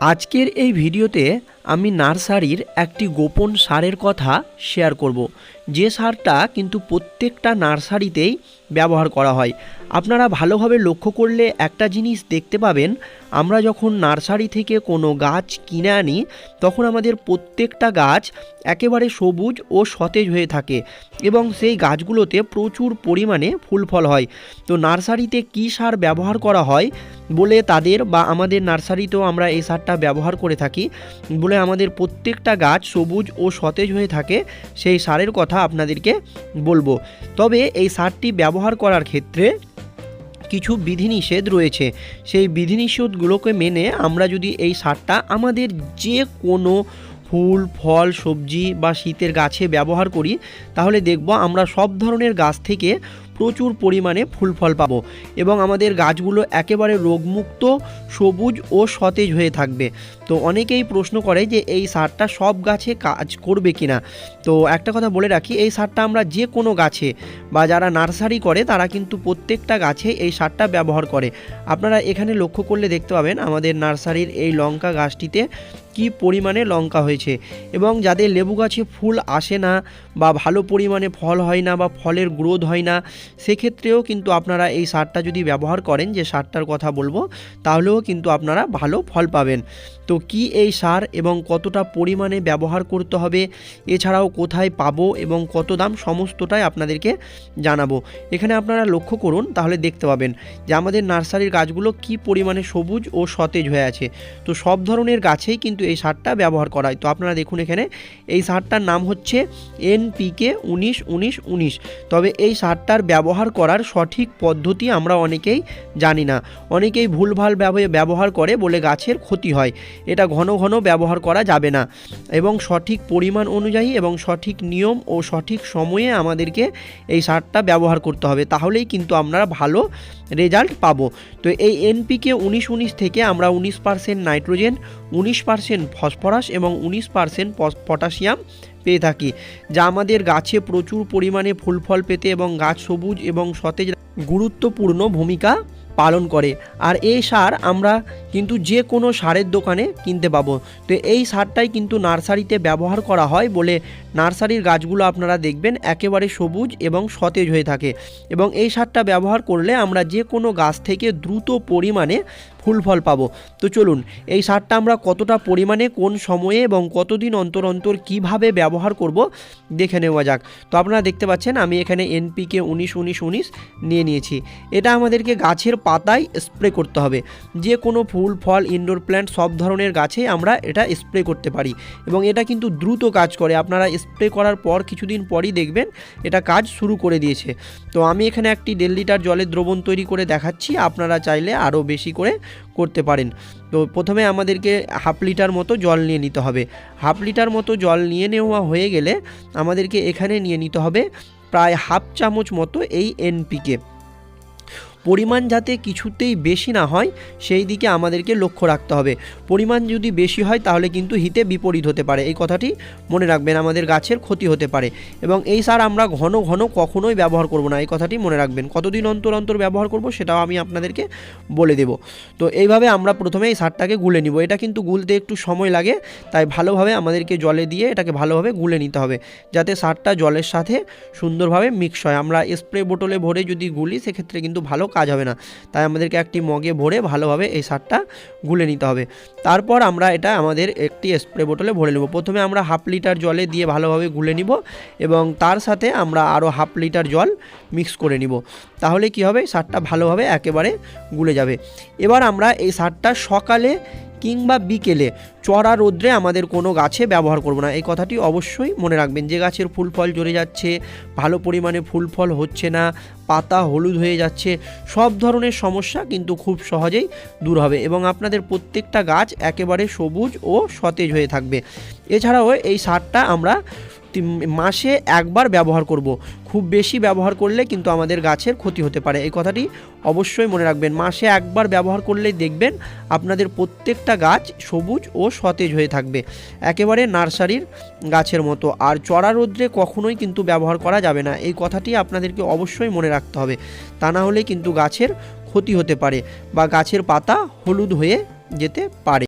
আজকের এই ভিডিওতে আমি নার্সারির একটি গোপন সারের কথা শেয়ার করব। যে সারটা কিন্তু প্রত্যেকটা নার্সারিতেই ব্যবহার করা হয়। আপনারা ভালোভাবে লক্ষ্য করলে একটা জিনিস দেখতে পাবেন, আমরা যখন নার্সারি থেকে কোনো গাছ কিনে আনি, তখন আমাদের প্রত্যেকটা গাছ একেবারে সবুজ ও সতেজ হয়ে থাকে এবং সেই গাছগুলোতে প্রচুর পরিমাণে ফুল ফল হয়। তো নার্সারিতে কী সার ব্যবহার করা হয় বলে তাদের বা আমাদের নার্সারিতেও আমরা এই সারটা ব্যবহার করে থাকি বলে আমাদের প্রত্যেকটা গাছ সবুজ ও সতেজ হয়ে থাকে, সেই সারের কথা আপনাদেরকে বলব। তবে এই সারটি ব্যবহার করার ক্ষেত্রে কিছু বিধিনিষেধ রয়েছে। সেই বিধিনিষেধগুলোকে মেনে আমরা যদি এই সারটা আমাদের যে কোনো ফুল, ফল, সবজি বা শীতের গাছে ব্যবহার করি, তাহলে দেখব আমরা সব ধরনের গাছ থেকে প্রচুর পরিমাণে ফুল ফল পাবো এবং আমাদের গাছগুলো একেবারে রোগমুক্ত, সবুজ ও সতেজ হয়ে থাকবে। তো অনেকেই প্রশ্ন করে যে এই সারটা সব গাছে কাজ করবে কিনা? তো একটা কথা বলে রাখি, এই সারটা আমরা যে কোনো গাছে বা যারা নার্সারি করে তারা কিন্তু প্রত্যেকটা গাছে এই সারটা ব্যবহার করে। আপনারা এখানে লক্ষ্য করলে দেখতে পাবেন আমাদের নার্সারির এই লঙ্কা গাছটিতে কি পরিমাণে লঙ্কা হয়েছে এবং যাদের লেবু গাছে ফুল আসে না বা ভালো পরিমাণে ফল হয় না বা ফলের গ্রোথ হয় না, সেক্ষেত্রেও কিন্তু আপনারা এই সারটা যদি ব্যবহার করেন, যে সারটার কথা বলব, তাহলেও কিন্তু আপনারা ভালো ফল পাবেন। তো কি এই সার এবং কতটা পরিমাণে ব্যবহার করতে হবে, এছাড়াও কোথায় পাবো এবং কত দাম, সমস্তটাই আপনাদেরকে জানাব। এখানে আপনারা লক্ষ্য করুন, তাহলে দেখতে পাবেন যে আমাদের নার্সারির গাছগুলো কি পরিমাণে সবুজ ও সতেজ হয়ে আছে। তো সব ধরনের গাছেই কিন্তু এই সারটা ব্যবহার করা হয় তো আপনারা দেখুন এখানে, এই সারটার নাম হচ্ছে এনপিকে উনিশ উনিশ উনিশ। তবে এই সারটার ব্যবহার করার সঠিক পদ্ধতি আমরা অনেকেই জানি না। অনেকেই ভুলভাল ব্যবহার করে বলে গাছের ক্ষতি হয়। এটা ঘন ঘন ব্যবহার করা যাবে না। এবং সঠিক পরিমাণ অনুযায়ী এবং সঠিক নিয়ম ও সঠিক সময়ে আমাদেরকে এই সারটা ব্যবহার করতে হবে। তাহলেই কিন্তু আমরা ভালো রেজাল্ট পাবো। তো এই এনপিকে উনিশ উনিশ থেকে আমরা উনিশ পার্সেন্ট নাইট্রোজেন, উনিশ পার্সেন্ট ফসফরাস এবং উনিশ পার্সেন্ট পটাশিয়াম পেয়ে থাকি, যা আমাদের গাছে প্রচুর পরিমাণে ফুল ফল পেতে এবং গাছ সবুজ এবং সতেজ গুরুত্বপূর্ণ ভূমিকা পালন করে। আর এই সার আমরা কিন্তু যে কোনো সারের দোকানে কিনতে পাবো। তো এই সারটাই কিন্তু নার্সারিতে ব্যবহার করা হয় বলে নার্সারির গাছগুলো আপনারা দেখবেন একেবারে সবুজ এবং সতেজ হয়ে থাকে এবং এই সারটা ব্যবহার করলে আমরা যে কোনো গাছ থেকে দ্রুত পরিমাণে ফুল ফল পাবো। তো চলুন, এই সারটা আমরা কতটা পরিমাণে, কোন সময়ে এবং কতদিন অন্তর অন্তর কীভাবে ব্যবহার করব দেখে নেওয়া যাক। তো আপনারা দেখতে পাচ্ছেন আমি এখানে এনপিকে উনিশ উনিশ উনিশ নিয়ে নিয়েছি। এটা আমাদেরকে গাছের পাতায় স্প্রে করতে হবে। যে কোনো ফুল, ফল ইনডোর প্ল্যান্ট সব ধরনের গাছে আমরা এটা স্প্রে করতে পারি এবং এটা কিন্তু দ্রুত কাজ করে। আপনারা স্প্রে করার পর কিছুদিন পরই দেখবেন এটা কাজ শুরু করে দিয়েছে। তো আমি এখানে একটি দেড় লিটার জলের দ্রবণ তৈরি করে দেখাচ্ছি, আপনারা চাইলে আরও বেশি করে করতে পারেন। তো প্রথমে আমাদেরকে হাফ লিটার মতো জল নিয়ে নিতে হবে। হাফ লিটার মতো জল নিয়ে নেওয়া হয়ে গেলে আমাদেরকে এখানে নিয়ে নিতে হবে প্রায় হাফ চামচ মতো এই এনপিকে। পরিমাণ যাতে কিছুতেই বেশি না হয়, সেই দিকে আমাদেরকে লক্ষ্য রাখতে হবে। পরিমাণ যদি বেশি হয়, তাহলে কিন্তু হিতে বিপরীত হতে পারে। এই কথাটি মনে রাখবেন, আমাদের গাছের ক্ষতি হতে পারে। এবং এই সার আমরা ঘন ঘন কখনোই ব্যবহার করব না, এই কথাটি মনে রাখবেন। কতদিন অন্তর অন্তর ব্যবহার করব, সেটাও আমি আপনাদেরকে বলে দেব। তো এইভাবে আমরা প্রথমে এই সারটাকে গুলে নিব। এটা কিন্তু গুলতে একটু সময় লাগে, তাই ভালোভাবে আমাদেরকে জলে দিয়ে এটাকে ভালোভাবে গুলে নিতে হবে, যাতে সারটা জলের সাথে সুন্দরভাবে মিক্স হয়। আমরা স্প্রে বোতলে ভরে যদি গুলি, সেক্ষেত্রে কিন্তু ভালো কাজ হবে না। তাই আমাদেরকে একটি মগে ভরে ভালোভাবে এই সারটা গুলে নিতে হবে। তারপর আমরা এটা আমাদের একটি স্প্রে বোতলে ভরে নেব। প্রথমে আমরা হাফ লিটার জলে দিয়ে ভালোভাবে গুলে নিব এবং তার সাথে আমরা আরও হাফ লিটার জল মিক্স করে নিব। তাহলে কি হবে? সারটা ভালোভাবে একেবারে গুলে যাবে। এবার আমরা এই সারটা সকালে কিংবা বিকেলে চড়া রোদ্রে আমাদের কোনো গাছে ব্যবহার করব না। এই কথাটি অবশ্যই মনে রাখবেন। যে গাছের ফুল ফল ঝরে যাচ্ছে, ভালো পরিমাণে ফুল ফল হচ্ছে না, পাতা হলুদ হয়ে যাচ্ছে, সব ধরনের সমস্যা কিন্তু খুব সহজেই দূর হবে এবং আপনাদের প্রত্যেকটা গাছ একেবারে সবুজ ও সতেজ হয়ে থাকবে। এছাড়াও এই সারটা আমরা তিন- মাসে একবার ব্যবহার করব। খুব বেশি ব্যবহার করলে কিন্তু আমাদের গাছের ক্ষতি হতে পারে। এই কথাটি অবশ্যই মনে রাখবেন। মাসে একবার ব্যবহার করলেই দেখবেন আপনাদের প্রত্যেকটা গাছ সবুজ ও সতেজ হয়ে থাকবে। একেবারে নার্সারির গাছের মতো। আর চড়া রোদ্রে কখনোই কিন্তু ব্যবহার করা যাবে না। এই কথাটি আপনাদেরকে অবশ্যই মনে রাখতে হবে। তা না হলে কিন্তু গাছের ক্ষতি হতে পারে বা গাছের পাতা হলুদ হয়ে যেতে পারে।